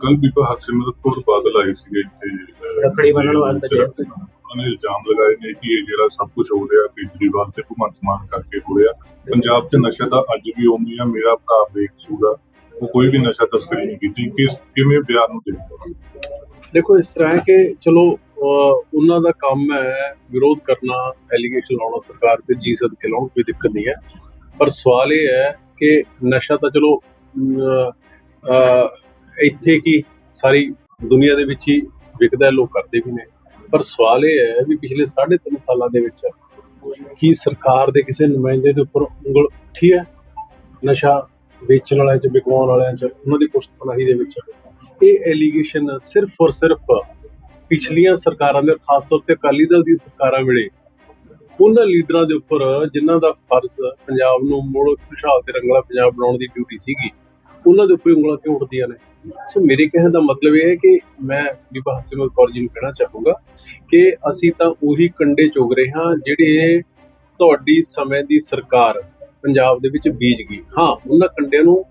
ਕੱਲ ਬੀਬਾ ਹਰਸਿਮਰਤ ਕੌਰ ਬਾਦਲ ਆਏ ਸੀਗੇ ਇੱਥੇ ਰੱਖੜੀ ਬੰਨ੍ਹਣ ਵਾਸਤੇ ਤੇ ਉਹਨਾਂ ਨੇ ਇਲਜ਼ਾਮ ਲਗਾਏ ਨੇ ਕਿ ਇਹ ਜਿਹੜਾ ਸਭ ਕੁਝ ਹੋ ਰਿਹਾ ਕੇਜਰੀਵਾਲ ਤੇ ਭਗਵੰਤ ਮਾਨ ਕਰਕੇ ਹੋ ਰਿਹਾ। ਪੰਜਾਬ 'ਚ ਨਸ਼ਾ ਦਾ ਅੱਜ ਵੀ ਉਮੀ ਆ ਮੇਰਾ ਭਰਾ ਬੇਕਸੂਰ ਆ ਉਹ ਕੋਈ ਵੀ ਨਸ਼ਾ ਤਸਕਰੀ ਨਹੀਂ ਕੀਤੀ। ਕਿਸ ਕਿਵੇਂ ਬਿਆਨ ਨੂੰ ਦੇਖੋ ਦੇਖੋ ਇਸ ਤਰ੍ਹਾਂ ਹੈ ਕਿ ਚਲੋ ਉਹਨਾਂ ਦਾ ਕੰਮ ਹੈ ਵਿਰੋਧ ਕਰਨਾ ਐਲੀਗੇਸ਼ਨ ਲਾਉਣਾ ਸਰਕਾਰ ਤੇ ਜੀ ਸਦ ਕੇ ਲਾਉਣ ਕੋਈ ਦਿੱਕਤ ਨਹੀਂ ਹੈ। ਪਰ ਸਵਾਲ ਇਹ ਹੈ ਕਿ ਨਸ਼ਾ ਤਾਂ ਚਲੋ ਇੱਥੇ ਕੀ ਸਾਰੀ ਦੁਨੀਆ ਦੇ ਵਿੱਚ ਹੀ ਵਿਕਦਾ ਹੈ, ਲੋਕ ਕਰਦੇ ਵੀ ਨੇ। ਪਰ ਸਵਾਲ ਇਹ ਹੈ ਵੀ ਪਿਛਲੇ 3.5 ਸਾਲਾਂ ਦੇ ਵਿੱਚ ਕੀ ਸਰਕਾਰ ਦੇ ਕਿਸੇ ਨੁਮਾਇੰਦੇ ਦੇ ਉੱਪਰ ਉਂਗਲ ਉੱਠੀ ਹੈ? ਨਸ਼ਾ ਵੇਚਣ ਵਾਲਿਆਂ ਚ ਵਿਕਵਾਉਣ ਵਾਲਿਆਂ ਚ ਉਹਨਾਂ ਦੀ ਪੁਸ਼ਤਪਨਾਹੀ ਦੇ ਵਿੱਚ। ਇਹ ਐਲੀਗੇਸ਼ਨ ਸਿਰਫ ਔਰ ਸਿਰਫ ਪਿਛਲੀਆਂ ਸਰਕਾਰਾਂ ਦੇ ਖਾਸ ਤੌਰ ਤੇ ਅਕਾਲੀ ਦਲ ਦੀ ਸਰਕਾਰਾਂ ਵੇਲੇ। ਉਹਨਾਂ ਲੀਡਰਾਂ ਦੇ ਉੱਪਰ ਜਿਨ੍ਹਾਂ ਦਾ ਫਰਜ਼ ਪੰਜਾਬ ਨੂੰ ਮੁੜ ਖੁਸ਼ਹਾਲ ਤੇ ਰੰਗਲਾ ਪੰਜਾਬ ਬਣਾਉਣ ਦੀ ਡਿਊਟੀ ਸੀਗੀ ਉਹਨਾਂ ਦੇ ਉੱਪਰ ਉਂਗਲਾਂ ਕਿਉਂ ਉੱਠਦੀਆਂ ਨੇ? ਸੋ ਮੇਰੇ ਕਹਿਣ ਦਾ ਮਤਲਬ ਇਹ ਹੈ ਕਿ ਮੈਂ ਬੀਬਾ ਹਰਸਿਮਰਤ ਕੌਰ ਜੀ ਨੂੰ ਕਹਿਣਾ ਚਾਹੂੰਗਾ ਕਿ ਅਸੀਂ ਤਾਂ ਉਹੀ ਕੰਡੇ ਚੁਗ ਰਹੇ ਹਾਂ ਜਿਹੜੇ ਤੁਹਾਡੀ ਸਮੇਂ ਦੀ ਸਰਕਾਰ ਪੰਜਾਬ ਦੇ ਵਿੱਚ ਬੀਜ ਗਈ। ਹਾਂ, ਉਹਨਾਂ ਕੰਡਿਆਂ ਨੂੰ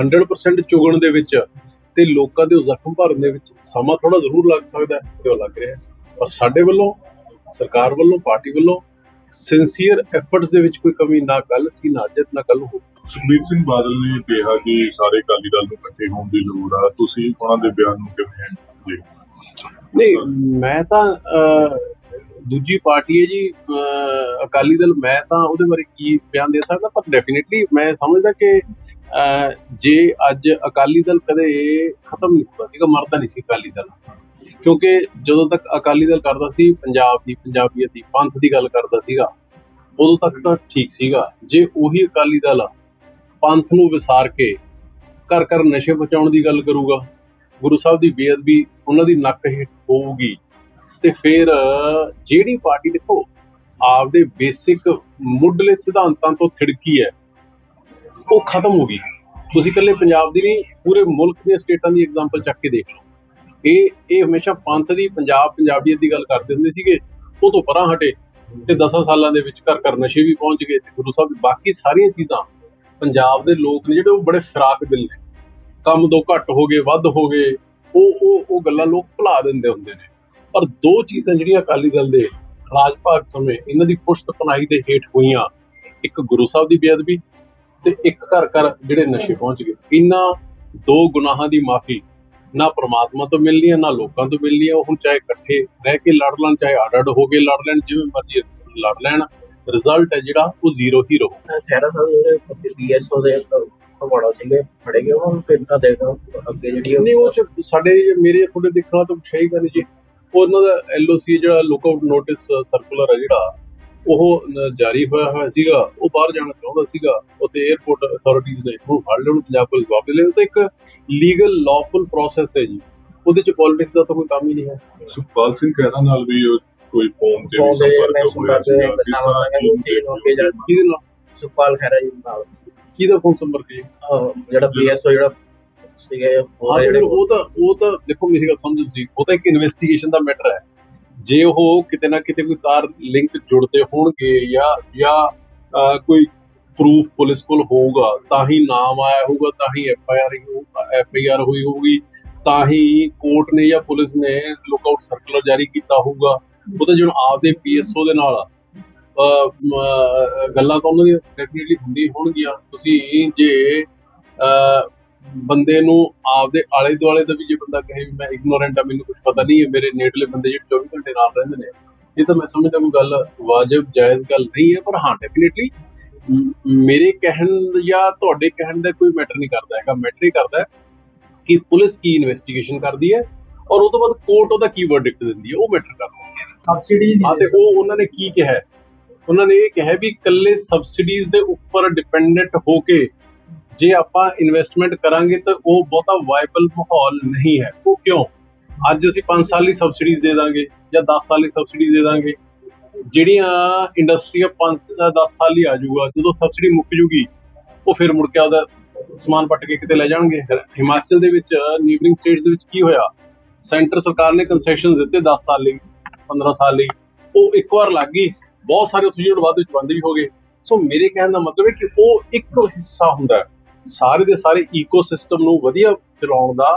100% ਚੁਗਣ ਦੇ ਵਿੱਚ ਤੇ ਲੋਕਾਂ ਦੇ ਜ਼ਖਮ ਭਰਨ ਦੇ ਵਿੱਚ ਸਮਾਂ ਥੋੜਾ ਜ਼ਰੂਰ ਲੱਗ ਸਕਦਾ ਹੈ ਤੇ ਉਹ ਲੱਗ ਰਿਹਾ ਹੈ? ਪਰ ਸਾਡੇ ਵੱਲੋਂ, ਸਰਕਾਰ ਵੱਲੋਂ, ਪਾਰਟੀ ਵੱਲੋਂ ਸਿੰਸੀਅਰ ਐਫਰਟਸ ਦੇ ਵਿੱਚ ਕੋਈ ਕਮੀ ਨਾ ਕੱਲ ਸੀ, ਨਾ ਅੱਜ ਨਾ ਕੱਲ ਹੋ ਸੁਖਬੀਰ ਸਿੰਘ ਬਾਦਲ ਨੇ ਕਿਹਾ ਕਿ ਸਾਰੇ ਅਕਾਲੀ ਦਲ ਨੂੰ ਇਕੱਠੇ ਹੋਣ ਦੀ ਲੋੜ ਆ। ਤੁਸੀਂ ਉਹਨਾਂ ਦੇ ਬਿਆਨ ਨੂੰ ਕਿਵੇਂ ਦੇਖਦੇ ਨਹੀਂ, ਮੈਂ ਤਾਂ ਦੂਜੀ ਪਾਰਟੀ ਹੈ ਜੀ ਅਕਾਲੀ ਦਲ, ਮੈਂ ਤਾਂ ਉਹਦੇ ਬਾਰੇ ਕੀ ਬਿਆਨ ਦੇ ਸਕਦਾ, ਪਰ ਡੈਫੀਨਿਟਲੀ ਮੈਂ ਸਮਝਦਾ ਕਿ ਜੇ ਅੱਜ ਅਕਾਲੀ ਦਲ ਕਦੇ ਖਤਮ ਨਹੀਂ ਹੁੰਦਾ ਸੀਗਾ, ਮਰਦਾ ਨਹੀਂ ਸੀ ਅਕਾਲੀ ਦਲ। ਕਿਉਂਕਿ ਜਦੋਂ ਤੱਕ ਅਕਾਲੀ ਦਲ ਕਰਦਾ ਸੀ, ਪੰਜਾਬ ਦੀ, ਪੰਜਾਬੀਅਤ ਦੀ, ਪੰਥ ਦੀ ਗੱਲ ਕਰਦਾ ਸੀਗਾ, ਉਦੋਂ ਤੱਕ ਤਾਂ ਠੀਕ ਸੀਗਾ। ਜੇ ਉਹੀ ਅਕਾਲੀ ਦਲ ਪੰਥ ਨੂੰ ਵਿਸਾਰ ਕੇ ਘਰ ਘਰ ਨਸ਼ੇ ਪਹੁੰਚਾਉਣ ਦੀ ਗੱਲ ਕਰੂਗਾ, ਗੁਰੂ ਸਾਹਿਬ ਦੀ ਬੇਅਦਬੀ ਉਹਨਾਂ ਦੀ ਨੱਕ ਹੇਠ ਹੋਊਗੀ ਤੇ ਫਿਰ ਜਿਹੜੀ ਪਾਰਟੀ ਦੇਖੋ, ਆਪਦੇ ਬੇਸਿਕ ਮੁੱਢਲੇ ਸਿਧਾਂਤਾਂ ਤੋਂ ਥਿੜਕੀ ਹੈ, ਉਹ ਖਤਮ ਹੋ ਗਈ। ਤੁਸੀਂ ਇਕੱਲੇ ਪੰਜਾਬ ਦੀ ਨਹੀਂ, ਪੂਰੇ ਮੁਲਕ ਦੀਆਂ ਸਟੇਟਾਂ ਦੀ ਐਗਜ਼ਾਮਪਲ ਚੱਕ ਕੇ ਦੇਖ ਲਓ। ਇਹ ਇਹ ਹਮੇਸ਼ਾ ਪੰਥ ਦੀ, ਪੰਜਾਬ, ਪੰਜਾਬੀਅਤ ਦੀ ਗੱਲ ਕਰਦੇ ਹੁੰਦੇ ਸੀਗੇ, ਉਹ ਤੋਂ ਪਰਾਂ ਹਟੇ ਤੇ 10 ਸਾਲਾਂ ਦੇ ਵਿੱਚ ਘਰ ਘਰ ਨਸ਼ੇ ਵੀ ਪਹੁੰਚ ਗਏ ਤੇ ਗੁਰੂ ਸਾਹਿਬ ਬਾਕੀ ਸਾਰੀਆਂ ਚੀਜ਼ਾਂ ਪੰਜਾਬ ਦੇ ਲੋਕ ਨੇ ਜਿਹੜੇ ਉਹ ਬੜੇ ਫਰਾਕ ਦਿਲ ਨੇ। ਕੰਮ ਦੋ ਘੱਟ ਹੋ ਗਏ, ਵੱਧ ਹੋ ਗਏ, ਉਹ ਉਹ ਉਹ ਗੱਲਾਂ ਲੋਕ ਭੁਲਾ ਦਿੰਦੇ ਹੁੰਦੇ ਨੇ। ਪਰ ਦੋ ਚੀਜ਼ਾਂ ਜਿਹੜੀਆਂ ਅਕਾਲੀ ਦਲ ਦੇ ਰਾਜ ਭਾਗ ਸਮੇਂ ਇਹਨਾਂ ਦੀ ਪੁਸ਼ਤ ਪਨਾਹੀ ਦੇ ਹੇਠ ਹੋਈਆਂ, ਇੱਕ ਗੁਰੂ ਸਾਹਿਬ ਦੀ ਬੇਅਦਬੀ ਤੇ ਇੱਕ ਘਰ ਘਰ ਜਿਹੜੇ ਨਸ਼ੇ ਪਹੁੰਚ ਗਏ। ਇਹਨਾਂ ਦੋ ਗੁਨਾਹਾਂ ਦੀ ਮਾਫੀ ਨਾ ਪ੍ਰਮਾਤਮਾ ਤੋਂ ਮਿਲਣੀ ਹੈ, ਨਾ ਲੋਕਾਂ ਤੋਂ ਮਿਲਣੀ ਹੈ। ਉਹ ਹੁਣ ਚਾਹੇ ਇਕੱਠੇ ਰਹਿ ਕੇ ਲੜ ਲੈਣ, ਚਾਹੇ ਅੱਡ ਅੱਡ ਹੋ ਕੇ ਲੜ ਲੈਣ, ਜਿਵੇਂ ਮਰਜ਼ੀ ਲੜ ਲੈਣ। ਰਿਜ਼ਲਟ ਹੈ ਜਿਹੜਾ ਉਹ ਜ਼ੀਰੋ ਹੀ ਰਹੂ। ਖੈਰਾ ਸਾਹਿਬ ਜਿਹੜੇ ਪੀਐਸਓ ਦੇ ਭਗੌੜਾ ਸੀਗੇ ਫੜੇ ਗਏ ਉਹਨਾਂ ਨੂੰ ਕਿੰਨਾ ਦੇਗਾ ਅੱਗੇ ਜਿਹੜੀ ਨਹੀਂ ਉਹ 'ਚ ਸਾਡੇ ਮੇਰੇ ਤੁਹਾਡੇ ਦੇਖਣਾ ਤਾਂ ਸਹੀ ਗੱਲ ਜੀ। ਉਹ ਉਹਨਾਂ ਦਾ ਐਲਓਸੀ ਜਿਹੜਾ ਲੁੱਕਆਊਟ ਨੋਟਿਸ ਸਰਕੂਲਰ ਹੈ ਜਿਹੜਾ ਉਹ ਜਾਰੀ ਹੋਇਆ ਹੋਇਆ ਸੀਗਾ ਉਹ ਬਾਹਰ ਜਾਣਾ ਚਾਹੁੰਦਾ ਸੀਗਾ ਉੱਥੇ 에어ਪੋਰਟ ਅਥਾਰਟੀਜ਼ ਨੇ ਉਹ ਫੜ ਲਿਆ ਉਹਨੂੰ ਪੰਜਾਬ ਪੁਲਿਸ ਵਾਪਸ ਲੈ ਉਹ ਤਾਂ ਇੱਕ ਲੀਗਲ ਲਾਫੁਲ ਪ੍ਰੋਸੈਸ ਹੈ ਜੀ। ਉਹਦੇ ਚ ਪੋਲਿਟਿਕਸ ਦਾ ਤਾਂ ਕੋਈ ਕੰਮ ਹੀ ਨਹੀਂ ਹੈ। ਸੁਖਪਾਲ ਸਿੰਘ ਖਹਿਰਾ ਨਾਲ ਵੀ ਕੋਈ ਫੋਨ ਤੇ ਵੀ ਸੰਪਰਕ ਹੋਇਆ ਸੀਗਾ ਕਿਸ ਤਰ੍ਹਾਂ ਕਿ ਕੇ ਜਾ ਕਿਹਦੇ ਨਾਲ ਸੁਖਪਾਲ ਖੈਰਾ ਜੀ ਨਾਲ। ਕਿਹਦਾ ਫੋਨ ਸੰਪਰਕ ਹੈ? ਆਹ, ਜਿਹੜਾ ਪੀਐਸਓ ਜਿਹੜਾ ਸੀਗੇ ਉਹ ਹਾਂ ਜਿਹੜੇ ਜਿਹੜੇ ਉਹ ਤਾਂ ਉਹ ਤਾਂ ਦੇਖੋ ਮੇਰੀ ਗੱਲ ਸਮਝੋ ਜੀ ਉਹ ਤਾਂ ਇੱਕ ਇਨਵੈਸਟੀਗੇਸ਼ਨ ਦਾ ਮੈਟਰ ਹੈ। ਜੇ ਉਹ ਕਿਤੇ ਨਾ ਕਿਤੇ ਕੋਈ ਤਾਰ ਲਿੰਕ ਜੁੜਦੇ ਹੋਣਗੇ ਜਾਂ ਜਾਂ ਅਹ, ਕੋਈ ਪ੍ਰੂਫ ਪੁਲਿਸ ਕੋਲ ਹੋਊਗਾ ਤਾਂ ਹੀ ਨਾਮ ਆਇਆ ਹੋਊਗਾ ਤਾਂ ਹੀ F I R F I R ਹੋਈ ਹੋਊਗੀ ਤਾਂ ਹੀ ਕੋਰਟ ਨੇ ਜਾਂ ਪੁਲਿਸ ਨੇ ਲੁੱਕਆਊਟ ਸਰਕੂਲਰ ਜਾਰੀ ਕੀਤਾ ਹੋਊਗਾ। ਉਹ ਤਾਂ ਜਿਵੇਂ ਆਪਦੇ ਪੀਐਸਓ ਦੇ ਨਾਲ ਅਹ, ਗੱਲਾਂ ਤਾਂ ਉਹਨਾਂ ਦੀਆਂ ਡੈਫੀਨਿਟਲੀ ਹੁੰਦੀਆਂ ਹੋਣਗੀਆਂ। ਤੁਸੀਂ ਜੇ ਅਹ, ਬੰਦੇ ਨੂੰ ਆਪਦੇ ਆਲੇ ਦੁਆਲੇ ਦਾ ਵੀ ਜੇ ਬੰਦਾ ਕਹੇ ਵੀ ਮੈਂ ਇਗਨੋਰੈਂਟ ਆ ਮੈਨੂੰ ਕੁਝ ਪਤਾ ਨਹੀਂ ਹੈ ਮੇਰੇ ਨੇੜਲੇ ਬੰਦੇ ਜਿਹੜੇ 24 ਘੰਟੇ ਨਾਲ ਰਹਿੰਦੇ ਨੇ ਇਹ ਤਾਂ ਮੈਂ ਸਮਝਦਾ ਕੋਈ ਗੱਲ ਵਾਜਬ ਜਾਇਜ਼ ਗੱਲ ਨਹੀਂ ਹੈ ਪਰ ਹਾਂ ਡੈਫੀਨਿਟਲੀ ਮੇਰੇ ਕਹਿਣ ਜਾਂ ਤੁਹਾਡੇ ਕਹਿਣ ਦਾ ਕੋਈ ਮੈਟਰ ਨਹੀਂ ਕਰਦਾ ਹੈਗਾ। ਮੈਟਰ ਹੀ ਕਰਦਾ ਕਿ ਪੁਲਿਸ ਕੀ ਇਨਵੈਸਟੀਗੇਸ਼ਨ ਕਰਦੀ ਹੈ ਔਰ ਉਹ ਤੋਂ ਬਾਅਦ ਕੋਰਟ ਉਹਦਾ ਕੀ ਵਰਡਿਕਟ ਦਿੰਦੀ ਹੈ ਉਹ ਮੈਟਰ ਕਰਦਾ ਸਬਸਿਡੀ ਹਾਂ ਤੇ ਉਹ ਉਹਨਾਂ ਨੇ ਕੀ ਕਿਹਾ? ਉਹਨਾਂ ਨੇ ਇਹ ਕਿਹਾ ਵੀ ਇਕੱਲੇ ਸਬਸਿਡੀਜ਼ ਦੇ ਉੱਪਰ ਡਿਪੈਂਡੈਂਟ ਹੋ ਕੇ ਜੇ ਆਪਾਂ ਇਨਵੈਸਟਮੈਂਟ ਕਰਾਂਗੇ ਤਾਂ ਉਹ ਬਹੁਤਾ ਵਾਇਬਲ ਮਾਹੌਲ ਨਹੀਂ ਹੈ। ਉਹ ਕਿਉਂ? ਅੱਜ ਅਸੀਂ 5 ਸਾਲ ਦੀ ਸਬਸਿਡੀਜ਼ ਦੇ ਦਾਂਗੇ ਜਾਂ 10 ਸਾਲ ਦੀ ਸਬਸਿਡੀ ਦੇ ਦਾਂਗੇ। ਜਿਹੜੀਆਂ ਇੰਡਸਟਰੀਆਂ 5 10 ਸਾਲ ਹੀ ਆ ਜਾਊਗਾ ਜਦੋਂ ਸਬਸਿਡੀ ਮੁੱਕ ਜੂਗੀ ਉਹ ਫਿਰ ਮੁੜ ਕੇ ਉਹਦਾ ਸਮਾਨ ਪੱਟ ਕੇ ਕਿਤੇ ਲੈ ਜਾਣਗੇ। ਹਿਮਾਚਲ ਦੇ ਵਿੱਚ ਨੀਬਰਿੰਗ ਸਟੇਟਸ ਦੇ ਵਿੱਚ ਕੀ ਹੋਇਆ? ਸੈਂਟਰ ਸਰਕਾਰ ਨੇ ਕੰਸੈਸ਼ਨ ਦਿੱਤੇ 10 ਸਾਲ ਲਈ। 15 ਸਾਲ ਲਈ, ਉਹ ਇੱਕ ਵਾਰ ਲੱਗ ਗਈ, ਬਹੁਤ ਸਾਰੇ ਉੱਥੇ ਜਿਹੜੇ ਬਾਅਦ ਵਿੱਚ ਬੰਦ ਵੀ ਹੋ ਗਏ। ਸੋ ਮੇਰੇ ਕਹਿਣ ਦਾ ਮਤਲਬ ਹੈ ਕਿ ਉਹ ਇੱਕ ਹਿੱਸਾ ਹੁੰਦਾ ਸਾਰੇ ਦੇ ਸਾਰੇ ਈਕੋਸਿਸਟਮ ਨੂੰ ਵਧੀਆ ਚਲਾਉਣ ਦਾ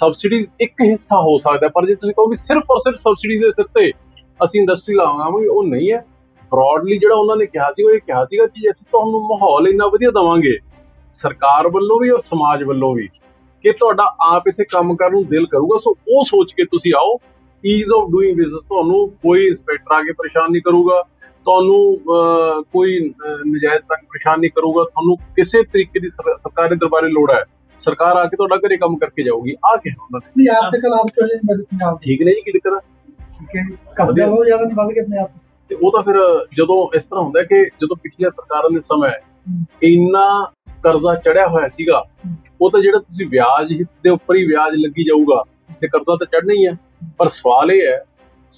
ਸਬਸਿਡੀ ਇੱਕ ਹਿੱਸਾ ਹੋ ਸਕਦਾ ਪਰ ਜੇ ਤੁਸੀਂ ਕਹੋ ਵੀ ਸਿਰਫ ਔਰ ਸਿਰਫ ਸਬਸਿਡੀ ਦੇ ਸਿਰ ਤੇ ਅਸੀਂ ਇੰਡਸਟਰੀ ਲਾਵਾਂਗੇ, ਉਹ ਨਹੀਂ ਹੈ। ਬ੍ਰੌਡਲੀ ਜਿਹੜਾ ਉਹਨਾਂ ਨੇ ਕਿਹਾ ਸੀ, ਉਹ ਇਹ ਕਿਹਾ ਸੀਗਾ ਕਿ ਅਸੀਂ ਤੁਹਾਨੂੰ ਮਾਹੌਲ ਇੰਨਾ ਵਧੀਆ ਦਵਾਂਗੇ, ਸਰਕਾਰ ਵੱਲੋਂ ਵੀ ਔਰ ਸਮਾਜ ਵੱਲੋਂ ਵੀ, ਕਿ ਤੁਹਾਡਾ ਆਪ ਇੱਥੇ ਕੰਮ ਕਰਨ ਨੂੰ ਦਿਲ ਕਰੂਗਾ। ਸੋ ਉਹ ਸੋਚ ਕੇ ਤੁਸੀਂ ਆਓ ਈਜ਼ ਆਫ ਡੂਇੰਗ ਬਿਜ਼ਨਸ ਤੁਹਾਨੂੰ ਕੋਈ ਇੰਸਪੈਕਟਰ ਆ ਕੇ ਪਰੇਸ਼ਾਨ ਨਹੀਂ ਕਰੂਗਾ ਤੁਹਾਨੂੰ ਕੋਈ ਨਜਾਇਜ਼ ਤੱਕ ਪਰੇਸ਼ਾਨ ਨਹੀਂ ਕਰੂਗਾ ਤੁਹਾਨੂੰ ਕਿਸੇ ਤਰੀਕੇ ਦੀ ਸਰ- ਸਰਕਾਰੀ ਦਰਬਾਰੇ ਲੋੜ ਹੈ। ਸਰਕਾਰ ਆ ਕੇ ਤੁਹਾਡਾ ਘਰੇ ਕੰਮ ਕਰਕੇ ਜਾਊਗੀ। ਆ ਕੇ ਉਹਨਾਂ ਨੇ। ਪੰਜਾਬ ਦੇ ਖਿਲਾਫ ਚੋਣ ਮੇਰੇ ਪੰਜਾਬ ਠੀਕ ਨੇ ਜੀ ਕੀ ਦਿੱਕਤ ਠੀਕ ਹੈ ਕਬਜ਼ਾ ਨਹੀਂ ਤੇ ਉਹ ਤਾਂ ਫਿਰ ਜਦੋਂ ਇਸ ਤਰ੍ਹਾਂ ਹੁੰਦਾ ਕਿ ਜਦੋਂ ਪਿਛਲੀਆਂ ਸਰਕਾਰਾਂ ਦੇ ਸਮੇਂ ਇੰਨਾ ਕਰਜ਼ਾ ਚੜਿਆ ਹੋਇਆ ਸੀਗਾ ਉਹ ਤਾਂ ਜਿਹੜਾ ਤੁਸੀਂ ਵਿਆਜ ਦੇ ਉੱਪਰ ਹੀ ਵਿਆਜ ਲੱਗੀ ਜਾਊਗਾ ਤੇ ਕਰਜ਼ਾ ਤਾਂ ਚੜਨਾ ਹੀ ਹੈ ਪਰ ਸਵਾਲ ਇਹ ਹੈ,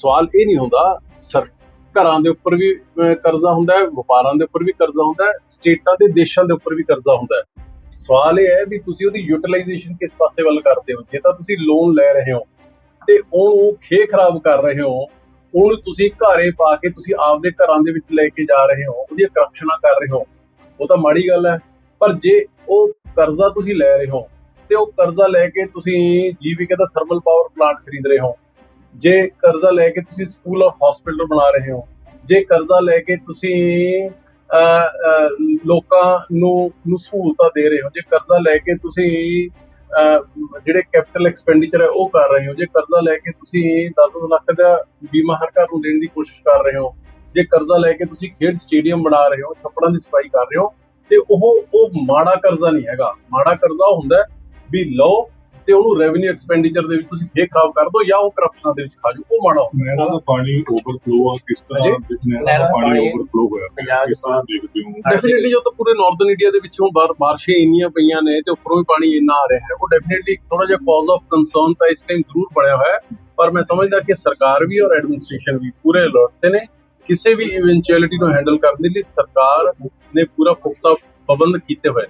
ਸਵਾਲ ਇਹ ਨਹੀਂ ਹੁੰਦਾ, ਸਰ, ਘਰਾਂ ਦੇ ਉੱਪਰ ਵੀ ਕਰਜ਼ਾ ਹੁੰਦਾ ਹੈ, ਵਪਾਰਾਂ ਦੇ ਉੱਪਰ ਵੀ ਕਰਜ਼ਾ ਹੁੰਦਾ ਹੈ, ਸਟੇਟਾਂ ਤੇ ਦੇਸ਼ਾਂ ਦੇ ਉੱਪਰ ਵੀ ਕਰਜ਼ਾ ਹੁੰਦਾ ਹੈ। ਸਵਾਲ ਇਹ ਹੈ ਵੀ ਤੁਸੀਂ ਉਹਦੀ ਯੂਟਿਲਾਈਜੇਸ਼ਨ ਕਿਸ ਪਾਸੇ ਵੱਲ ਕਰਦੇ ਹੋ? ਜੇ ਤਾਂ ਤੁਸੀਂ ਲੋਨ ਲੈ ਰਹੇ ਹੋ ਤੇ ਉਹਨੂੰ ਖੇ ਖਰਾਬ ਕਰ ਰਹੇ ਹੋ, ਉਹਨੂੰ ਤੁਸੀਂ ਘਾਰੇ ਪਾ ਕੇ ਤੁਸੀਂ ਆਪਦੇ ਘਰਾਂ ਦੇ ਵਿੱਚ ਲੈ ਕੇ ਜਾ ਰਹੇ ਹੋ, ਉਹਦੀਆਂ ਕਰਪਸ਼ਨਾਂ ਕਰ ਰਹੇ ਹੋ, ਉਹ ਤਾਂ ਮਾੜੀ ਗੱਲ ਹੈ। ਪਰ ਜੇ ਉਹ ਕਰਜ਼ਾ ਤੁਸੀਂ ਲੈ ਰਹੇ ਹੋ ਤੇ ਉਹ ਕਰਜ਼ਾ ਲੈ ਕੇ ਤੁਸੀਂ ਜੀਵਿਕਾ ਦਾ ਥਰਮਲ ਪਾਵਰ ਪਲਾਂਟ ਖਰੀਦ ਰਹੇ ਹੋ। ਜੇ ਕਰਜ਼ਾ ਲੈ ਕੇ ਤੁਸੀਂ ਸਕੂਲ ਆਫ ਹਸਪੀਟਲ ਬਣਾ ਰਹੇ ਹੋ, ਜੇ ਕਰਜ਼ਾ ਲੈ ਕੇ ਤੁਸੀਂ ਲੋਕਾਂ ਨੂੰ ਨੂੰ ਸਹੂਲਤਾਂ ਦੇ ਰਹੇ ਹੋ, ਜੇ ਕਰਜ਼ਾ ਲੈ ਕੇ ਤੁਸੀਂ ਜਿਹੜੇ ਕੈਪੀਟਲ ਐਕਸਪੈਂਡੀਚਰ ਹੈ ਉਹ ਕਰ ਰਹੇ ਹੋ, ਜੇ ਕਰਜ਼ਾ ਲੈ ਕੇ ਤੁਸੀਂ 10 ਲੱਖ ਦਾ ਬੀਮਾ ਹਰ ਘਰ ਨੂੰ ਦੇਣ ਦੀ ਕੋਸ਼ਿਸ਼ ਕਰ ਰਹੇ ਹੋ, ਜੇ ਕਰਜ਼ਾ ਲੈ ਕੇ ਤੁਸੀਂ ਖੇਡ ਸਟੇਡੀਅਮ ਬਣਾ ਰਹੇ ਹੋ, ਛੱਪੜਾਂ ਦੀ ਸਫ਼ਾਈ ਕਰ ਰਹੇ ਹੋ, ਤੇ ਉਹ ਉਹ ਮਾੜਾ ਕਰਜ਼ਾ ਨਹੀਂ ਹੈਗਾ। ਮਾੜਾ ਕਰਜ਼ਾ ਉਹ ਹੁੰਦਾ ਵੀ ਲਓ ਤੇ ਉਹਨੂੰ ਰੈਵਨਿਊ ਐਕਸਪੈਂਡੀਚਰ ਦੇ ਵਿੱਚ ਤੁਸੀਂ ਫੇਰ ਖਰਾਬ ਕਰ ਦਿਓ ਜਾਂ ਉਹ ਕਰਪਸ਼ਨਾਂ ਦੇ ਵਿੱਚ ਖਾ ਜਾਓ ਉਹ ਮਾੜਾ ਹੁੰਦਾ। ਨਹਿਰਾਂ ਦਾ ਪਾਣੀ ਓਵਰਫਲੋ ਆ ਕਿਸ ਤਰ੍ਹਾਂ ਨਹਿਰਾਂ ਦਾ ਨਹਿਰਾਂ ਦਾ ਪਾਣੀ ਓਵਰਫਲੋ ਹੋਇਆ ਪੰਜਾਬ ਕਿਸ ਤਰ੍ਹਾਂ ਦੇਖਦੇ ਹੋ? ਡੈਫੀਨਿਟਲੀ ਜੋ ਤਾਂ ਪੂਰੇ ਨਾਰਥਰਨ ਇੰਡੀਆ ਦੇ ਵਿੱਚੋਂ ਬਾਰ ਬਾਰਿਸ਼ਾਂ ਇੰਨੀਆਂ ਪਈਆਂ ਨੇ ਤੇ ਉੱਪਰੋਂ ਵੀ ਪਾਣੀ ਇੰਨਾ ਆ ਰਿਹਾ ਹੈ। ਉਹ ਡੈਫੀਨਿਟਲੀ ਥੋੜਾ ਜਿਹਾ ਕਾਜ਼ ਆਫ ਕੰਸਰਨ ਤਾਂ ਇਸ ਟਾਈਮ ਜ਼ਰੂਰ ਬਣਿਆ ਹੋਇਆ ਹੈ ਪਰ ਮੈਂ ਸਮਝਦਾ ਕਿ ਸਰਕਾਰ ਵੀ ਔਰ ਐਡਮਿਨਿਸਟ੍ਰੇਸ਼ਨ ਵੀ ਪੂਰੇ ਅਲਰਟ ਤੇ ਨੇ। ਕਿਸੇ ਵੀ ਇਵੈਂਚੁਅਲਿਟੀ ਨੂੰ ਹੈਂਡਲ ਕਰਨ ਦੇ ਲਈ ਸਰਕਾਰ ਨੇ ਪੂਰਾ ਪੁਖਤਾ ਪ੍ਰਬੰਧ ਕੀਤੇ ਹੋਏ